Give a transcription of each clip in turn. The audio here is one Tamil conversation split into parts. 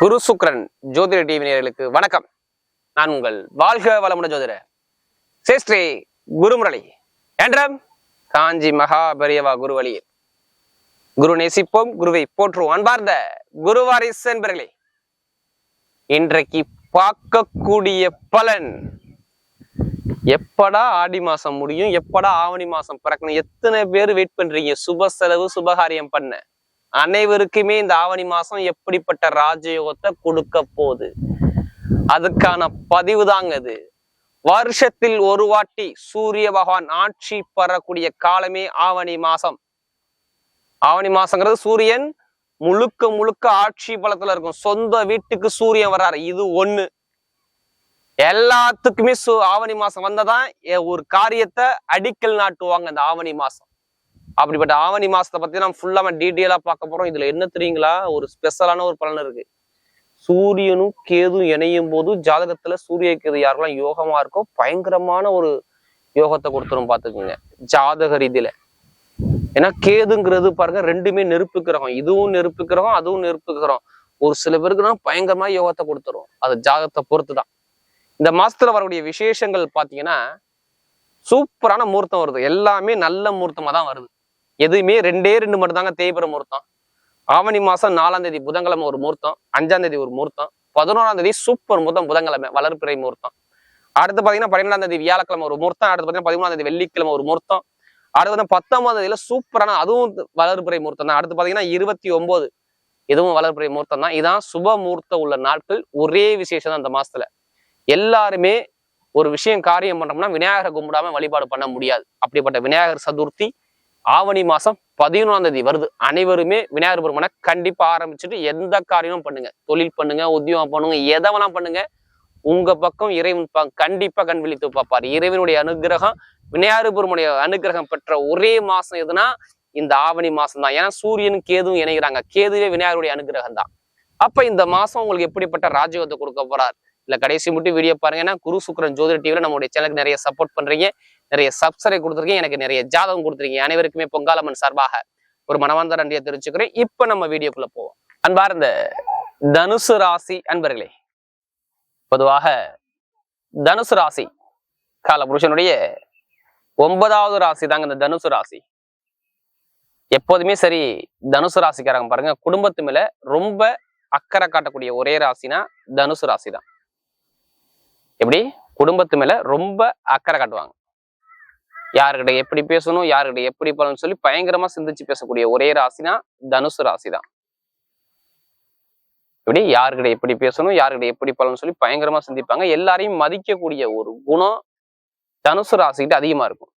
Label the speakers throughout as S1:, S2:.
S1: குரு சுக்ரன் ஜோதிட டிவி நேர்களுக்கு வணக்கம். நான் உங்கள் வாழ்க வளமுட ஜோதிட சேஸ்ரீ குருமுரளி. என்றம் காஞ்சி மகாபரியவா குருவழியில் குரு நேசிப்போம் குருவை போற்றுவோம். அன்பார்ந்த குருவாரிஸ் என்பர்களே இன்றைக்கு பார்க்கக்கூடிய பலன் எப்படா ஆடி மாசம் முடியும் எப்படா ஆவணி மாசம் பிறக்கணும் எத்தனை பேர் வெயிட் பண்றீங்க? சுப செலவு சுபகாரியம் பண்ண. அனைவருக்குமே இந்த ஆவணி மாசம் எப்படிப்பட்ட ராஜயோகத்தை கொடுக்க போகுது? அதுக்கான பதிவு தாங்க அது வருஷத்தில் ஒரு வாட்டி சூரிய பகவான் ஆட்சி பெறக்கூடிய காலமே ஆவணி மாசம். ஆவணி மாசங்கிறது சூரியன் முழுக்க முழுக்க ஆட்சி பலத்துல இருக்கும். சொந்த வீட்டுக்கு சூரியன் வர்றாரு. இது ஒண்ணு. எல்லாத்துக்குமே சு ஆவணி மாசம் வந்ததான் ஒரு காரியத்தை அடிக்கல் நாட்டுவாங்க இந்த ஆவணி மாசம். அப்படிப்பட்ட ஆவணி மாசத்தை பத்தி நம்ம ஃபுல்லா டீட்டெயிலா பார்க்க போறோம். இதுல என்ன தெரியுங்களா? ஒரு ஸ்பெஷலான ஒரு பலன் இருக்கு. சூரியனும் கேதும் இணையும் போது ஜாதகத்துல சூரிய கேது யாரெல்லாம் யோகமா இருக்கோ பயங்கரமான ஒரு யோகத்தை கொடுத்துரும் பாத்துக்குங்க ஜாதக ரீதியில. ஏன்னா கேதுங்கிறது பாருங்க ரெண்டுமே நெருப்பு கிரகம். இதுவும் நெருப்பு கிரகம் அதுவும் நெருப்பு கிரகம். ஒரு சில பேருக்கு பயங்கரமா யோகத்தை கொடுத்துரும். அது ஜாதகத்தை பொறுத்து தான் இந்த மாசத்துல வரக்கூடிய விசேஷங்கள் பாத்தீங்கன்னா சூப்பரான முகூர்த்தம் வருது. எல்லாமே நல்ல முகூர்த்தமா தான் வருது. எதுவுமே ரெண்டே ரெண்டு மட்டும் தாங்க தேய்பிற முகூர்த்தம். ஆவணி மாசம் நாலாம் தேதி புதன்கிழமை ஒரு முகூர்த்தம் அஞ்சாம் தேதி ஒரு முகூர்த்தம் பதினோராம் தேதி சூப்பர் முகூர்த்தம் புதன்கிழமை வளர்ப்பிறை முகூர்த்தம். அடுத்து பாத்தீங்கன்னா பன்னிரெண்டாம் தேதி வியாழக்கிழமை ஒரு முகூர்த்தம் அடுத்து பாத்தீங்கன்னா பதிமூணாம் தேதி வெள்ளிக்கிழமை ஒரு முகூர்த்தம் அடுத்து வந்து பத்தொன்பதாம் தேதியில சூப்பரான அதுவும் வளர்ப்பிறை முகூர்த்தம் தான். அடுத்து பாத்தீங்கன்னா இருபத்தி ஒன்பது இதுவும் வளர்ப்பிறை முகூர்த்தம் தான். இதான் சுப முகூர்த்தம் உள்ள நாட்கள் ஒரே விசேஷம் தான் அந்த மாசத்துல. எல்லாருமே ஒரு விஷயம் காரியம் பண்ணோம்னா விநாயகரை கும்பிடாம வழிபாடு பண்ண முடியாது. அப்படிப்பட்ட விநாயகர் சதுர்த்தி ஆவணி மாசம் பதினொன்றாம் தேதி வருது. அனைவருமே விநாயகர் பெருமானை கண்டிப்பா ஆரம்பிச்சுட்டு எந்த காரியமும் பண்ணுங்க. தொழில் பண்ணுங்க உத்தியோகம் பண்ணுங்க எதவெல்லாம் வேணா பண்ணுங்க. உங்க பக்கம் இறைவன் பா- கண்டிப்பா கண் விழித்து பார்ப்பார். இறைவனுடைய அனுகிரகம் விநாயகர் பெருமனுடைய அனுகிரகம் பெற்ற ஒரே மாசம் எதுனா இந்த ஆவணி மாசம் தான். ஏன்னா சூரியன் கேதுவும் இணைகிறாங்க. கேதுவே விநாயகருடைய அனுகிரகம் தான் அப்ப இந்த மாசம் உங்களுக்கு எப்படிப்பட்ட ராஜயோகத்தை கொடுக்க போறார்? இல்லை கடைசி மட்டும் வீடியோ பாருங்க. ஏன்னா குரு சுக்கரன் ஜோதிட டிவியில் நம்மளுடைய சேனலுக்கு நிறைய சப்போர்ட் பண்றீங்க. நிறைய சப்ஸ்கிரைப் கொடுத்துருக்கீங்க. எனக்கு நிறைய ஜாதகம் கொடுத்துருக்கீங்க. அனைவருக்குமே பொங்காலம்மன் சார்பாக ஒரு மனவார்ந்த நன்றியை தெரிவிச்சுக்கிறேன். இப்ப நம்ம வீடியோக்குள்ள போவோம். அன்பார்ந்த தனுசு ராசி அன்பர்களே பொதுவாக தனுசு ராசி கால புருஷனுடைய ஒன்பதாவது ராசி தாங்க இந்த தனுசு ராசி. எப்போதுமே சரி தனுசு ராசிக்காரங்க பாருங்க. குடும்பத்து மேல ரொம்ப அக்கறை காட்டக்கூடிய ஒரே ராசினா தனுசு ராசி தான் எப்படி? குடும்பத்து மேல ரொம்ப அக்கறை காட்டுவாங்க. யாருக்கிட்ட எப்படி பேசணும் யாருக்கிட்ட எப்படி பலன்னு சொல்லி பயங்கரமா சிந்திச்சு பேசக்கூடிய ஒரே ராசினா தனுசு ராசி தான் எப்படி? யாருக்கிட்ட எப்படி பேசணும் யாருக்கிட்ட எப்படி பலன்னு சொல்லி பயங்கரமா சிந்திப்பாங்க. எல்லாரையும் மதிக்கக்கூடிய ஒரு குணம் தனுசு ராசிக்கிட்ட அதிகமா இருக்கும்.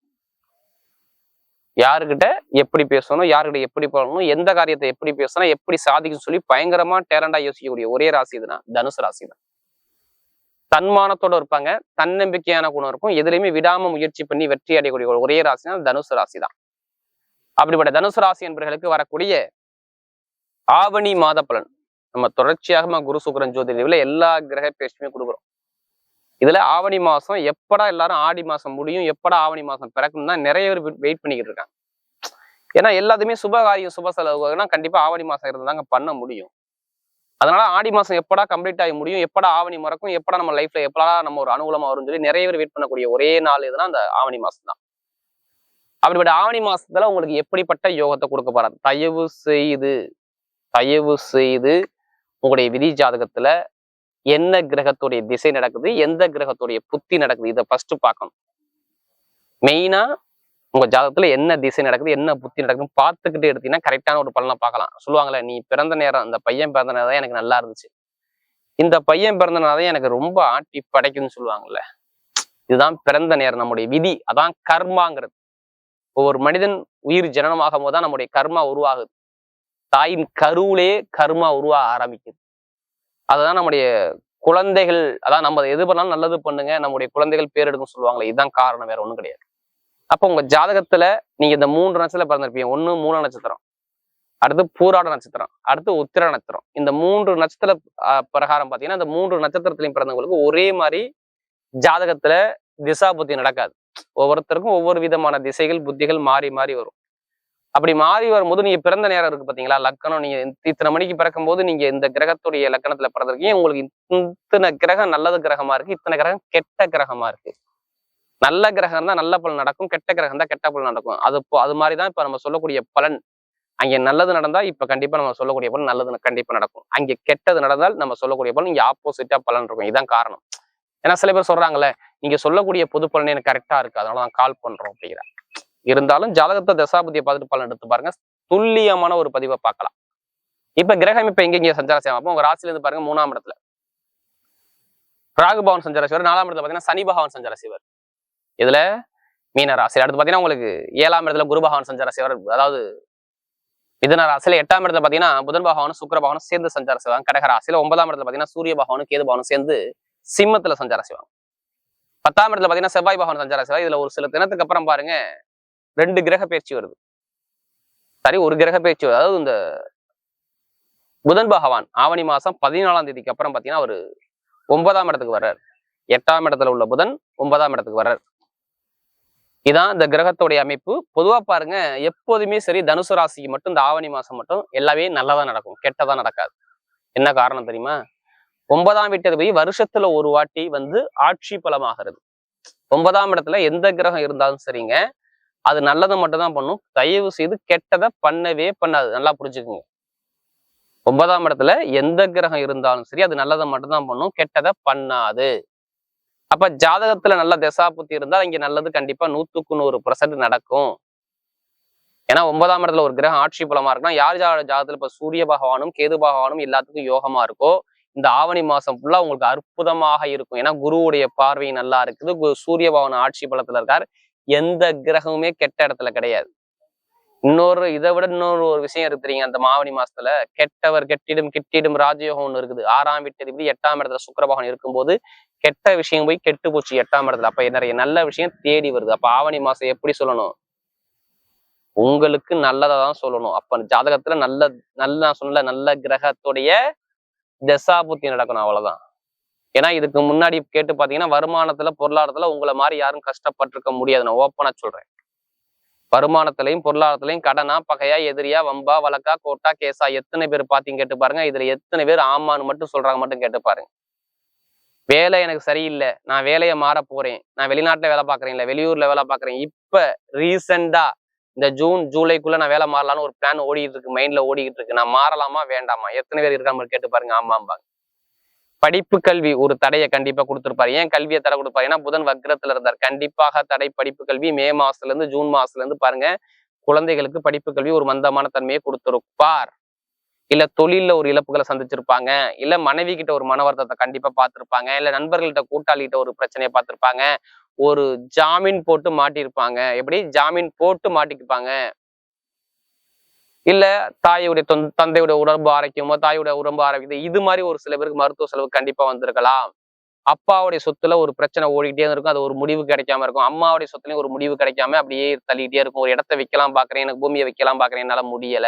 S1: யாருக்கிட்ட எப்படி பேசணும் யாருக்கிட்ட எப்படி பண்ணணும் எந்த காரியத்தை எப்படி பேசணும் எப்படி சாதிக்கணும் சொல்லி பயங்கரமா டேலண்டா யோசிக்கக்கூடிய ஒரே ராசி இதுனா தனுசு ராசி தான் தன்மானத்தோட இருப்பாங்க தன்னம்பிக்கையான குணம் இருக்கும். எதுலையுமே விடாம முயற்சி பண்ணி வெற்றி அடையக்கூடிய ஒரே ராசினா தனுசு ராசி தான் அப்படிப்பட்ட தனுசு ராசி என்பவர்களுக்கு வரக்கூடிய ஆவணி மாத பலன். நம்ம தொடர்ச்சியாக குரு சுக்கரன் ஜோதிடத்துல எல்லா கிரக பேச்சுமே கொடுக்குறோம். இதுல ஆவணி மாசம் எப்படா எல்லாரும் ஆடி மாசம் முடியும் எப்படா ஆவணி மாசம் பிறக்கும் தான் நிறைய பேர் வெயிட் பண்ணிக்கிட்டு இருக்காங்க. ஏன்னா எல்லாத்துமே சுப காரியம் சுப செலவுனா கண்டிப்பா ஆவணி மாசம் இருந்தாங்க பண்ண முடியும். அதனால ஆடி மாசம் எப்படா கம்ப்ளீட் ஆகி முடியும் எப்படா ஆவணி மறக்கும் எப்படா நம்ம லைஃப்ல எப்படா நம்ம ஒரு அனுகூலமா வரும்னு சொல்லி நிறைய பேர் வெயிட் பண்ணக்கூடிய ஒரே நாள் எதுனா அந்த ஆவணி மாசம் தான். அப்படிப்பட்ட ஆவணி மாசத்துல உங்களுக்கு எப்படிப்பட்ட யோகத்தை கொடுக்க போறாரு? தயவு செய்து தயவு செய்து உங்களுடைய விதி ஜாதகத்துல என்ன கிரகத்துடைய திசை நடக்குது எந்த கிரகத்துடைய புத்தி நடக்குது இதை ஃபர்ஸ்ட் பார்க்கணும். மெயினா உங்க ஜாதகத்துல என்ன திசை நடக்குது என்ன புத்தி நடக்குதுன்னு பார்த்துக்கிட்டு எடுத்தீங்கன்னா கரெக்டான ஒரு பலனை பார்க்கலாம். சொல்லுவாங்களே நீ பிறந்த நேரம் அந்த பையன் பிறந்த நேரம் தான் எனக்கு நல்லா இருந்துச்சு. இந்த பையன் பிறந்த நேரம் தான் எனக்கு ரொம்ப ஆட்டி படைக்கும்னு சொல்லுவாங்கல்ல. இதுதான் பிறந்த நேரம் நம்முடைய விதி. அதான் கர்மாங்கிறது. ஒவ்வொரு மனிதன் உயிர் ஜனனமாகும் போது தான் நம்முடைய கர்மா உருவாகுது. தாயின் கருவிலே கர்மா உருவாக ஆரம்பிக்குது. அதுதான் நம்முடைய குழந்தைகள் அதான் நம்ம எது பண்ணாலும் நல்லது பண்ணுங்க நம்முடைய குழந்தைகள் பேர் எடுக்கும் சொல்லுவாங்களே இதுதான் காரணம் வேற ஒண்ணும் கிடையாது. அப்போ உங்க ஜாதகத்துல நீங்க இந்த மூன்று நட்சத்திரம் பிறந்திருப்பீங்க. ஒன்னு மூல நட்சத்திரம். அடுத்து பூராட நட்சத்திரம். அடுத்து உத்திர நட்சத்திரம். இந்த மூன்று நட்சத்திர பிரகாரம் பாத்தீங்கன்னா இந்த மூன்று நட்சத்திரத்திலையும் பிறந்தவங்களுக்கு ஒரே மாதிரி ஜாதகத்துல திசா புத்தி நடக்காது. ஒவ்வொருத்தருக்கும் ஒவ்வொரு விதமான திசைகள் புத்திகள் மாறி மாறி வரும். அப்படி மாறி வரும்போது நீங்க பிறந்த நேரம் இருக்கு பாத்தீங்களா? லக்கணம் நீங்க இத்தனை மணிக்கு பிறக்கும் போது நீங்க இந்த கிரகத்துடைய லக்கணத்துல பிறந்திருக்கீங்க. உங்களுக்கு இத்தனை கிரகம் நல்லது கிரகமா இருக்கு. இத்தனை கிரகம் கெட்ட கிரகமா இருக்கு. நல்ல கிரகம் தான் நல்ல பலன் நடக்கும் கெட்ட கிரகம் தான் கெட்ட பலன் நடக்கும். அது இப்போ அது மாதிரி தான் இப்ப நம்ம சொல்லக்கூடிய பலன். அங்கே நல்லது நடந்தா இப்ப கண்டிப்பா நம்ம சொல்லக்கூடிய பலன் நல்லது கண்டிப்பா நடக்கும். அங்கே கெட்டது நடந்தால் நம்ம சொல்லக்கூடிய பலன் இங்க ஆப்போசிட்டா பலன் இருக்கும். இதுதான் காரணம். ஏன்னா சில பேர் சொல்றாங்கல்ல நீங்கள் சொல்லக்கூடிய பொது பலன் எனக்கு கரெக்டா இருக்கு அதனால தான் கால் பண்றோம் அப்படிங்கிற இருந்தாலும் ஜாதகத்தை தசாபதியை பார்த்துட்டு பலன் எடுத்து பாருங்க. துல்லியமான ஒரு பதிவை பார்க்கலாம். இப்ப கிரகம் இப்ப எங்க இங்க சஞ்சார அப்போ உங்க ராசில இருந்து பாருங்க மூணாம் இடத்துல. ராகுபவன் சஞ்சார செய்வார். நாலாம் இடத்துல பாத்தீங்கன்னா சனி பகவான் சஞ்சார செய்வார். இதுல மீன ராசி. அடுத்து பாத்தீங்கன்னா உங்களுக்கு ஏழாம் இடத்துல குரு பகவான் சஞ்சார செய்வார் அதாவது மிதன ராசியில எட்டாம் இடத்துல பாத்தீங்கன்னா புதன் பகவானும் சுக்கர பகவானும் சேர்ந்து சஞ்சார செய்வாங்க. கடக ராசியில ஒன்பதாம் இடத்துல பாத்தீங்கன்னா சூரிய பகவானும் கேது பகவானும் சேர்ந்து சிம்மத்துல சஞ்சார செய்வாங்க. பத்தாம் இடத்துல பாத்தீங்கன்னா செவ்வாய் பகவான் சஞ்சார செய்வாங்க இதுல ஒரு சில தினத்துக்கு அப்புறம் பாருங்க ரெண்டு கிரக பயிற்சி வருது. சரி ஒரு கிரக பயிற்சி அதாவது இந்த புதன் பகவான் ஆவணி மாசம் பதினாலாம் தேதிக்கு அப்புறம் பாத்தீங்கன்னா ஒரு ஒன்பதாம் இடத்துக்கு வர்றார். எட்டாம் இடத்துல உள்ள புதன் ஒன்பதாம் இடத்துக்கு வர்றார். இதான் இந்த கிரகத்தோடைய அமைப்பு. பொதுவா பாருங்க எப்போதுமே சரி தனுசு ராசிக்கு மட்டும் இந்த ஆவணி மாசம் மட்டும் எல்லாமே நல்லதா நடக்கும். கெட்டதா நடக்காது. என்ன காரணம் தெரியுமா? ஒன்பதாம் வீட்டதிபதி வருஷத்துல ஒரு வாட்டி வந்து ஆட்சி பலமாகிறது. ஒன்பதாம் இடத்துல எந்த கிரகம் இருந்தாலும் சரிங்க அது நல்லதை மட்டும் தான் பண்ணும். தயவு செய்து கெட்டதை பண்ணவே பண்ணாது. நல்லா புரிஞ்சுக்குங்க. ஒன்பதாம் இடத்துல எந்த கிரகம் இருந்தாலும் சரி அது நல்லதை மட்டும்தான் பண்ணும். கெட்டதை பண்ணாது. அப்ப ஜாதகத்துல நல்ல தசாபுத்தி இருந்தால் இங்க நல்லது கண்டிப்பா நூத்துக்கு நூறு பர்சன்ட் நடக்கும். ஏன்னா ஒன்பதாம் இடத்துல ஒரு கிரகம் ஆட்சி பலமா இருக்குன்னா யார் ஜாதகத்துல இப்ப சூரிய பகவானும் கேது பகவானும் எல்லாத்துக்கும் யோகமா இருக்கோ இந்த ஆவணி மாசம் ஃபுல்லா உங்களுக்கு அற்புதமாக இருக்கும். ஏன்னா குருவுடைய பார்வை நல்லா இருக்குது. கு- சூரிய பகவான் ஆட்சி பலத்துல இருக்கார். எந்த கிரகமுமே கெட்ட இடத்துல கிடையாது. இன்னொரு இதை விட இன்னொரு ஒரு விஷயம் இருக்கு தெரியுங்க அந்த மாவணி மாசத்துல. கெட்டவர் கெட்டிடும் கிட்டிடும் ராஜயோகம் ஒண்ணு இருக்குது. ஆறாம் வீட்டு எட்டாம் இடத்துல சுக்கிரபகவான் இருக்கும்போது கெட்ட விஷயம் போய் கெட்டு போச்சு எட்டாம் இடத்துல. அப்ப நிறைய நல்ல விஷயம் தேடி வருது. அப்ப ஆவணி மாசம் எப்படி சொல்லணும்? உங்களுக்கு நல்லதா தான் சொல்லணும். அப்ப ஜாதகத்துல நல்ல நல்ல சொல்ல சொன்ன நல்ல கிரகத்துடைய தசாபுத்தி நடக்கணும் அவ்வளவுதான். ஏன்னா இதுக்கு முன்னாடி கேட்டு பாத்தீங்கன்னா வருமானத்துல பொருளாதாரத்துல உங்களை மாதிரி யாரும் கஷ்டப்பட்டிருக்க முடியாது நான் ஓப்பனா சொல்றேன். வருமானத்திலையும் பொருளாதாரத்திலையும் கடனா பகையா எதிரியா வம்பா வழக்கா கோட்டா கேஸா எத்தனை பேர் பார்த்தீங்க கேட்டு பாருங்க. இதுல எத்தனை பேர் ஆமான்னு மட்டும் சொல்றாங்க மட்டும் கேட்டு பாருங்க. வேலை எனக்கு சரியில்லை. நான் வேலையை மாற போறேன். நான் வெளிநாட்டுல வேலை பார்க்கறேன் இல்ல வெளியூர்ல வேலை பாக்குறேன் இப்ப ரீசெண்டா இந்த ஜூன் ஜூலைக்குள்ள நான் வேலை மாறலாம்னு ஒரு பிளான் ஓடிக்கிட்டு இருக்கு. மைண்ட்ல ஓடிக்கிட்டு இருக்கு. நான் மாறலாமா வேண்டாமா? எத்தனை பேர் இருக்காம கேட்டு பாருங்க. ஆமாம்பாங்க. படிப்பு கல்வி ஒரு தடையை கண்டிப்பா கொடுத்துருப்பாரு. ஏன் கல்வியை தடை கொடுப்பாரு? ஏன்னா புதன் வக்ரத்துல இருந்தார். கண்டிப்பாக தடை படிப்பு கல்வி மே மாசத்துல இருந்து ஜூன் மாசத்துல இருந்து பாருங்க குழந்தைகளுக்கு படிப்பு கல்வி ஒரு மந்தமான தன்மையை கொடுத்துருப்பார். இல்ல தொழில்ல ஒரு இழப்புகளை சந்திச்சிருப்பாங்க. இல்ல மனைவி கிட்ட ஒரு மன வருத்தத்தை கண்டிப்பா பார்த்திருப்பாங்க. இல்ல நண்பர்கள்ட்ட கூட்டாளிகிட்ட ஒரு பிரச்சனையை பார்த்திருப்பாங்க. ஒரு ஜாமீன் போட்டு மாட்டியிருப்பாங்க. எப்படி? ஜாமீன் போட்டு மாட்டிக்குப்பாங்க. இல்ல தாயுடைய தந்தையுடைய உடம்பு ஆரோக்கியமோ தாயுடைய உடம்பு ஆரோக்கியம் இது மாதிரி ஒரு சில பேருக்கு மருத்துவ செலவு கண்டிப்பா வந்திருக்கலாம். அப்பாவுடைய சொத்துல ஒரு பிரச்சனை ஓடிக்கிட்டே இருக்கும். அது ஒரு முடிவு கிடைக்காம இருக்கும். அம்மாவுடைய சொத்துலயும் ஒரு முடிவு கிடைக்காம அப்படியே தள்ளிக்கிட்டே இருக்கும். ஒரு இடத்த வைக்கலாம் பாக்குறேன் எனக்கு பூமியை வைக்கலாம் பாக்குறேன் என்னால முடியல.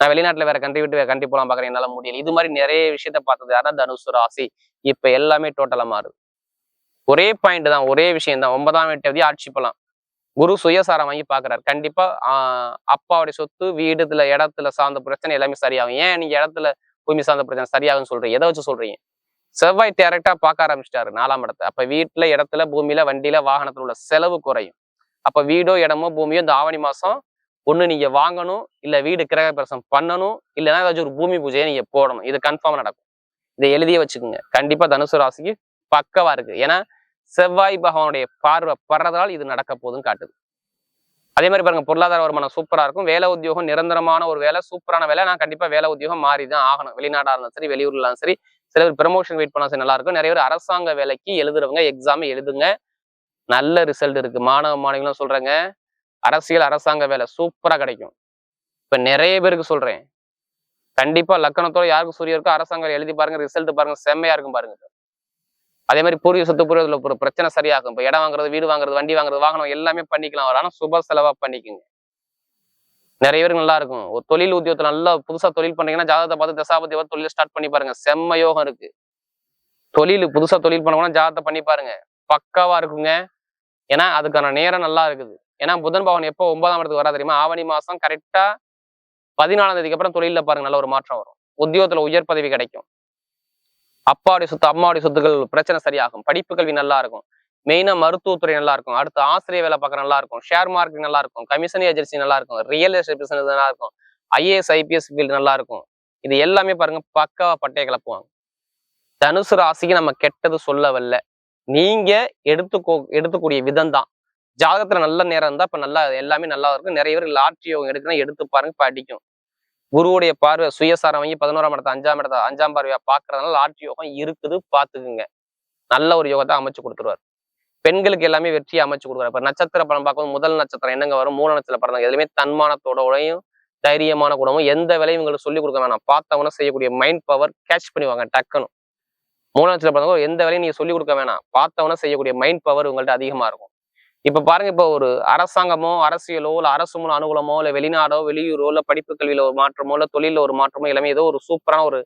S1: நான் வெளிநாட்டுல வேற கண்ட்ரி விட்டு வேற கண்ட்ரி போலாம் பாக்குறேன் என்னால முடியல. இது மாதிரி நிறைய விஷயத்த பார்த்தது யாரா தனுசு ராசி. இப்ப எல்லாமே டோட்டலா மாறுது. ஒரே பாயிண்ட் தான் ஒரே விஷயம் தான் ஒன்பதாம் வீட்டு ஆட்சி பலம் குரு சுயசாரம் வாங்கி பார்க்குறாரு கண்டிப்பாக அப்பாவுடைய சொத்து வீடு இதில் இடத்துல சார்ந்த பிரச்சனை எல்லாமே சரியாகும். ஏன் நீங்கள் இடத்துல பூமி சார்ந்த பிரச்சனை சரியாகும்னு சொல்கிறீங்க எதை வச்சு சொல்றீங்க? செவ்வாய் டேரக்டாக பார்க்க ஆரம்பிச்சிட்டாரு நாலாம் இடத்தை. அப்போ வீட்டில் இடத்துல பூமியில வண்டியில வாகனத்தில் உள்ள செலவு குறையும். அப்போ வீடோ இடமோ பூமியோ இந்த ஆவணி மாதம் ஒன்று நீங்கள் வாங்கணும் இல்லை வீடு கிரக பிரசம் பண்ணணும் இல்லைன்னா ஏதாச்சும் ஒரு பூமி பூஜையை நீங்கள் போடணும். இது கன்ஃபார்ம் நடக்கும். இதை எழுதியே வச்சுக்கோங்க. கண்டிப்பாக தனுசு ராசிக்கு பக்கவாக இருக்குது ஏன்னா செவ்வாய் பகவானுடைய பார்வை படுறதால் இது நடக்க போகுதுன்னு காட்டுது. அதே மாதிரி பாருங்க பொருளாதார வருமானம் சூப்பரா இருக்கும். வேலை உத்தியோகம் நிரந்தரமான ஒரு வேலை சூப்பரான வேலை. நான் கண்டிப்பா வேலை உத்தியோகம் மாறி தான் ஆகணும். வெளிநாடா இருந்தாலும் சரி வெளியூர்ல இருந்தாலும் சரி சில பேர் ப்ரமோஷன் வெயிட் பண்ணா சரி நல்லா இருக்கும். நிறைய பேர் அரசாங்க வேலைக்கு எழுதுறவங்க எக்ஸாம் எழுதுங்க. நல்ல ரிசல்ட் இருக்கு. மாணவ மாணவிகளும் சொல்றேங்க அரசியல் அரசாங்க வேலை சூப்பரா கிடைக்கும். இப்ப நிறைய பேருக்கு சொல்றேன். கண்டிப்பா லக்கணத்தோட யாருக்கு சூரிய இருக்கோ அரசாங்க எழுதி பாருங்க ரிசல்ட் பாருங்க செம்மையா இருக்கும் பாருங்க. அதே மாதிரி பூர்வீக சொத்து பூர்வீகத்துல ஒரு பிரச்சனை சரியாகும். இப்போ இடம் வாங்குறது வீடு வாங்குறது வண்டி வாங்குறது வாகனம் எல்லாமே பண்ணிக்கலாம். ஆனா சுப செலவா பண்ணிக்கோங்க. நிறைய பேருக்கு நல்லா இருக்கும். ஒரு தொழில் உத்தியோகத்தில் நல்லா புதுசா தொழில் பண்ணீங்கன்னா ஜாதகத்தை பார்த்து தசாபதி பார்த்து தொழில் ஸ்டார்ட் பண்ணி பாருங்க. செம்ம யோகம் இருக்கு. தொழில் புதுசா தொழில் பண்ணோம்னா ஜாதகத்தை பண்ணி பாருங்க. பக்காவா இருக்குங்க. ஏன்னா அதுக்கான நேரம் நல்லா இருக்குது. ஏன்னா புதன் பவன் எப்போ ஒன்பதாம் இடத்துக்கு வரா தெரியுமா? ஆவணி மாசம் கரெக்டா பதினாலாம் தேதிக்கு அப்புறம் தொழில பாருங்க. நல்ல ஒரு மாற்றம் வரும். உத்தியோகத்துல உயர் பதவி கிடைக்கும். அப்பாவுடைய சொத்து அம்மாவுடைய சொத்துக்கள் பிரச்சனை சரியாகும். படிப்பு கல்வி நல்லா இருக்கும் மெயினா மருத்துவத்துறை நல்லா இருக்கும் அடுத்து ஆசிரியர் வேலை பார்க்க நல்லா இருக்கும் ஷேர் மார்க்கெட் நல்லா இருக்கும் கமிஷன் ஏஜென்சி நல்லா இருக்கும் ரியல் எஸ்டேட் பிசினஸ் நல்லா இருக்கும் ஐஏஎஸ் ஐபிஎஸ் ஃபீல்டு நல்லா இருக்கும் இது எல்லாமே பாருங்க பக்காவா பட்டையை கிளப்புவாங்க. தனுசு ராசிக்கு நம்ம கெட்டது சொல்ல நீங்க எடுத்துக்கோ எடுத்துக்கூடிய விதம் தான் ஜாதகத்துல நல்ல நேரம் இருந்தா இப்ப நல்லா எல்லாமே நல்லா இருக்கும் நிறைய பேர் லாட்ரி யோகம் எடுக்கணும் எடுத்து பாருங்க இப்ப அடிக்கும் குருவுடைய பார்வை சுயசாரம் வாங்கி பதினோராம் இடத்த அஞ்சாம் இடத்த அஞ்சாம் பார்வையா பாக்குறதுனால லாட்ரி யோகம் இருக்குது பாத்துக்குங்க நல்ல ஒரு யோகத்தை அமைச்சு கொடுத்துருவார். பெண்களுக்கு எல்லாமே வெற்றியை அமைச்சு கொடுக்குறாரு. இப்ப நட்சத்திர படம் பார்க்கும்போது முதல் நட்சத்திரம் என்னங்க வரும்? மூல நட்சத்திர பிறந்தாங்க எதுவுமே தன்மானத்தோட உடையும் தைரியமான குணமும் எந்த வேலையும் உங்களுக்கு சொல்லிக் கொடுக்க வேணாம். பார்த்தவன செய்யக்கூடிய மைண்ட் பவர் கேட்ச் பண்ணுவாங்க டக்குன்னு. மூல நட்சத்திர பிறந்தவங்க எந்த வேலையும் நீங்க சொல்லிக் கொடுக்க வேணாம். பார்த்தவன செய்யக்கூடிய மைண்ட் பவர் உங்கள்ட்ட அதிகமா இருக்கும். இப்ப பாருங்க இப்போ ஒரு அரசாங்கமோ அரசியலோ இல்ல அரசு மூலம் அனுகூலமோ இல்ல வெளிநாடோ வெளியூரோ இல்ல படிப்பு கல்வியில ஒரு மாற்றமோ இல்ல தொழில ஒரு மாற்றமோ எல்லாமே ஏதோ ஒரு சூப்பரான ஒரு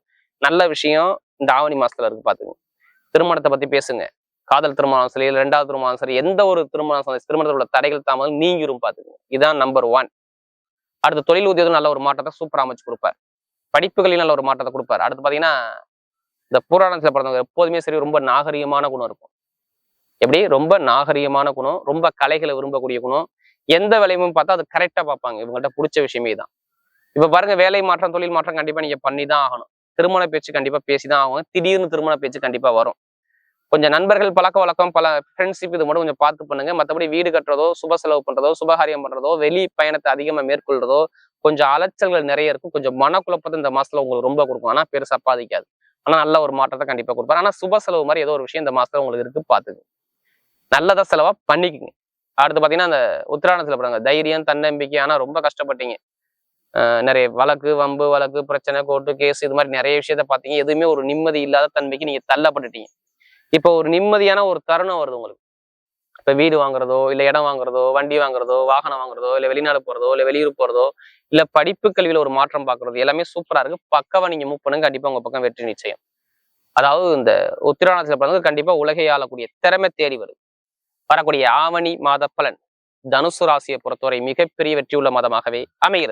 S1: நல்ல விஷயம் இந்த ஆவணி மாசத்துல இருக்கு பாத்துங்க திருமணத்தை பத்தி பேசுங்க. காதல் திருமணம் சரி இல்ல ரெண்டாவது திருமணம் சரி எந்த ஒரு திருமணம் சரி திருமணத்தில் உள்ள தடைகள் தாமதம் நீங்கிரும் பாத்துங்க இதுதான் நம்பர் ஒன் அடுத்து தொழில் உத்தியோகம் நல்ல ஒரு மாற்றத்தை சூப்பரா அமைச்சு கொடுப்பார். படிப்புகளில் நல்ல ஒரு மாற்றத்தை கொடுப்பார். அடுத்து பாத்தீங்கன்னா இந்த புராணத்தில் பிறந்தவங்க எப்போதுமே சரி ரொம்ப நாகரிகமான குணம் இருக்கும். எப்படி? ரொம்ப நாகரிகமான குணம் ரொம்ப கலைகளை விரும்பக்கூடிய குணம். எந்த வேலையும் பார்த்தா அது கரெக்டா பார்ப்பாங்க. இவங்கள்ட்ட பிடிச்ச விஷயமே தான் இப்ப பாருங்க வேலை மாற்றம் தொழில் மாற்றம் கண்டிப்பா நீங்க பண்ணி தான் ஆகணும். திருமண பேச்சு கண்டிப்பா பேசிதான் ஆகணும். திடீர்னு திருமண பேச்சு கண்டிப்பா வரும். கொஞ்சம் நண்பர்கள் பழக்க வழக்கம் பல ஃப்ரெண்ட்ஷிப் இது மட்டும் கொஞ்சம் பார்த்து பண்ணுங்க. மற்றபடி வீடு கட்டுறதோ சுப செலவு பண்றதோ சுபகாரியம் பண்றதோ வெளி பயணத்தை அதிகமா மேற்கொள்றதோ கொஞ்சம் அலைச்சல்கள் நிறைய இருக்கும். கொஞ்சம் மனக்குழப்பத்தை இந்த மாசத்துல உங்களுக்கு ரொம்ப கொடுக்கும். ஆனா பெருசாக பாதிக்காது. ஆனா நல்ல ஒரு மாற்றத்தை கண்டிப்பா கொடுப்பாரு. ஆனா சுப செலவு மாதிரி ஏதோ ஒரு விஷயம் இந்த மாசத்துல உங்களுக்கு இருக்கு பார்த்துக்கு நல்லதா செலவா பண்ணிக்கோங்க. அடுத்து பாத்தீங்கன்னா அந்த உத்திராணத்துல பாருங்க தைரியம் தன்னம்பிக்கை ஆனா ரொம்ப கஷ்டப்பட்டீங்க. ஆஹ் நிறைய வழக்கு வம்பு வழக்கு பிரச்சனை கோர்ட்டு கேஸ் இது மாதிரி நிறைய விஷயத்த பாத்தீங்க. எதுவுமே ஒரு நிம்மதி இல்லாத தன்மைக்கு நீங்க தள்ளப்பட்டுட்டீங்க. இப்போ ஒரு நிம்மதியான ஒரு தருணம் வருது உங்களுக்கு. இப்ப வீடு வாங்குறதோ இல்ல இடம் வாங்குறதோ வண்டி வாங்குறதோ வாகனம் வாங்குறதோ இல்ல வெளிநாடு போறதோ இல்ல வெளியூர் போறதோ இல்ல படிப்பு கல்வியில ஒரு மாற்றம் பாக்குறது எல்லாமே சூப்பரா இருக்கு. பக்கவா நீங்க மூவ் பண்ணுங்க கண்டிப்பா உங்க பக்கம் வெற்றி நிச்சயம். அதாவது இந்த உத்திராணத்தில் பிறந்து கண்டிப்பா உலகை ஆளக்கூடிய திறமை தேடி வருது. வரக்கூடிய ஆவணி மாத பலன் தனுசு ராசியை பொறுத்தவரை மிகப்பெரிய வெற்றியுள்ள மாதமாகவே அமைகிறது.